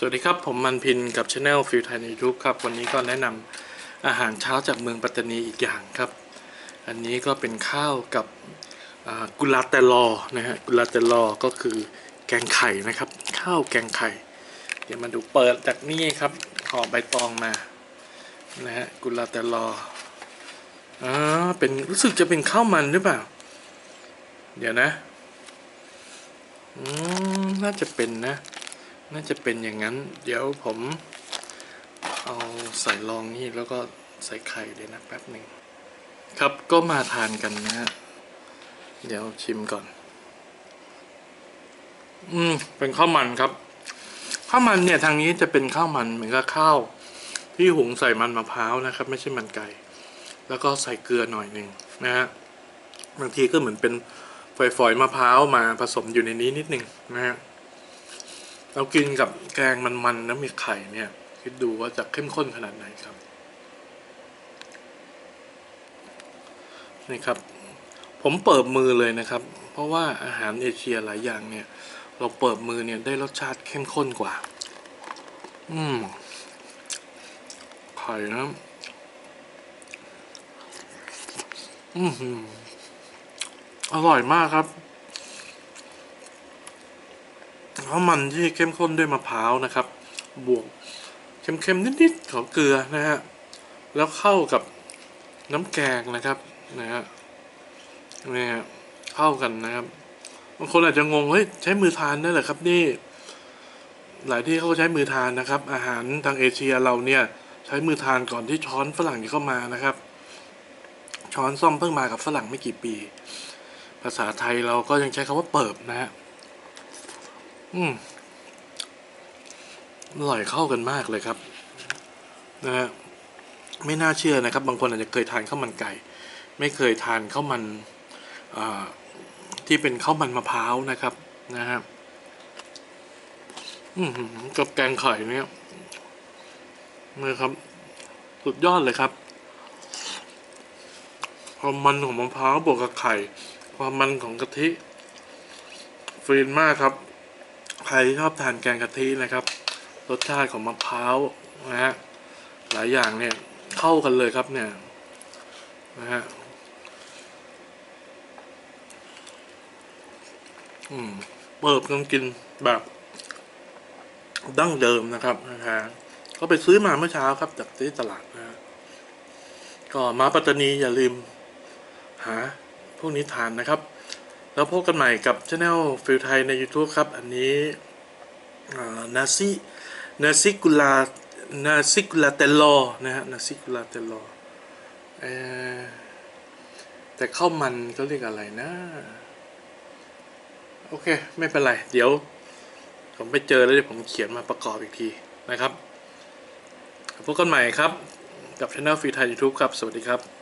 สวัสดีครับ ผมมันพินกับช anel ฟิลไทยใน YouTube ครับ วันนี้ก็แนะนำอาหารเช้าจากเมืองปัตตานีอีกอย่างครับ อันนี้ก็เป็นข้าวกับกุลาเตลอนะฮะกุลาเตลอก็คือแกงไข่นะครับ ข้าวแกงไข่ เดี๋ยวมาดูเปิดจากนี่ครับห่อใบตองมานะฮะกุลาเตลออ่าเป็นรู้สึกจะเป็นข้าวมันหรือเปล่า เดี๋ยวนะอืมน่าจะเป็นนะ น่าจะเป็นอย่างนั้น เดี๋ยวผมเอาใส่รองนี่แล้วก็ใส่ไข่เลยนะแป๊บหนึ่งครับก็มาทานกันนะฮะเดี๋ยวชิมก่อน อืม เป็นข้าวมันครับ ข้าวมันเนี่ยทางนี้จะเป็นข้าวมันเหมือนกับข้าว ที่หุงใส่มันมะพร้าวนะครับ ไม่ใช่มันไก่ แล้วก็ใส่เกลือหน่อยหนึ่งนะฮะบางทีก็เหมือนเป็นฝอยๆมะพร้าวมาผสมอยู่ในนี้นิดหนึ่งนะฮะ เรากินกับแกงมันๆแล้วมีไข่เนี่ย คิดดูว่าจะเข้มข้นขนาดไหนครับ นี่ครับ ผมเปิดมือเลยนะครับ เพราะว่าอาหารเอเชียหลายอย่างเนี่ย เราเปิดมือเนี่ยได้รสชาติเข้มข้นกว่า อืมไข่นะอืมอร่อยมากครับ ข้าวมันที่เข้มข้นด้วยมะพร้าวนะครับ บวกเค็มๆนิดๆของเกลือนะฮะแล้วเข้ากับน้ำแกงนะครับนะฮะนี่ฮะเข้ากันนะครับบางคนอาจจะงงเฮ้ยใช้มือทานได้เหรอครับนี่ หลายที่เขาใช้มือทานนะครับ อาหารทางเอเชียเราเนี่ย ใช้มือทานก่อนที่ช้อนฝรั่งจะเข้ามานะครับ ช้อนซ่อมเพิ่งมากับฝรั่งไม่กี่ปี ภาษาไทยเราก็ยังใช้คำว่าเปิบนะฮะ อืมอร่อยเข้ากันมากเลยครับ นะฮะไม่น่าเชื่อนะครับ บางคนอาจจะเคยทานข้าวมันไก่ ไม่เคยทานข้าวมันที่เป็นข้าวมันมะพร้าวนะครับ นะฮะกับแกงไข่เนี่ยนะครับ สุดยอดเลยครับ ความมันของมะพร้าวบวกกับไข่ ความมันของกะทิฟินมากครับ ใครที่ชอบทานแกงกะทินะครับ รสชาติของมะพร้าวนะฮะหลายอย่างเนี่ยเข้ากันเลยครับเนี่ยนะฮะอืมเปิบกันกินแบบดั้งเดิมนะครับนะฮะก็ไปซื้อมาเมื่อเช้าครับ จากที่ตลาดนะฮะก็มาปัตตานีอย่าลืม หาพวกนี้ทานนะครับ แล้วพบกันใหม่กับช anel ฟิลไทยใน YouTube ครับ อันนี้นาซินาซิกุลานาซิกุลาเตลโลนะฮะนาซิกุลาเตลโลเอแต่ข้าวมันเขาเรียกอะไรนะ โอเค ไม่เป็นไร เดี๋ยว ผมไปเจอแล้วเดี๋ยวผมเขียนมาประกอบอีกทีนะครับพบกันใหม่ครับ กับช anel ฟิลไทย YouTube ครับ สวัสดีครับ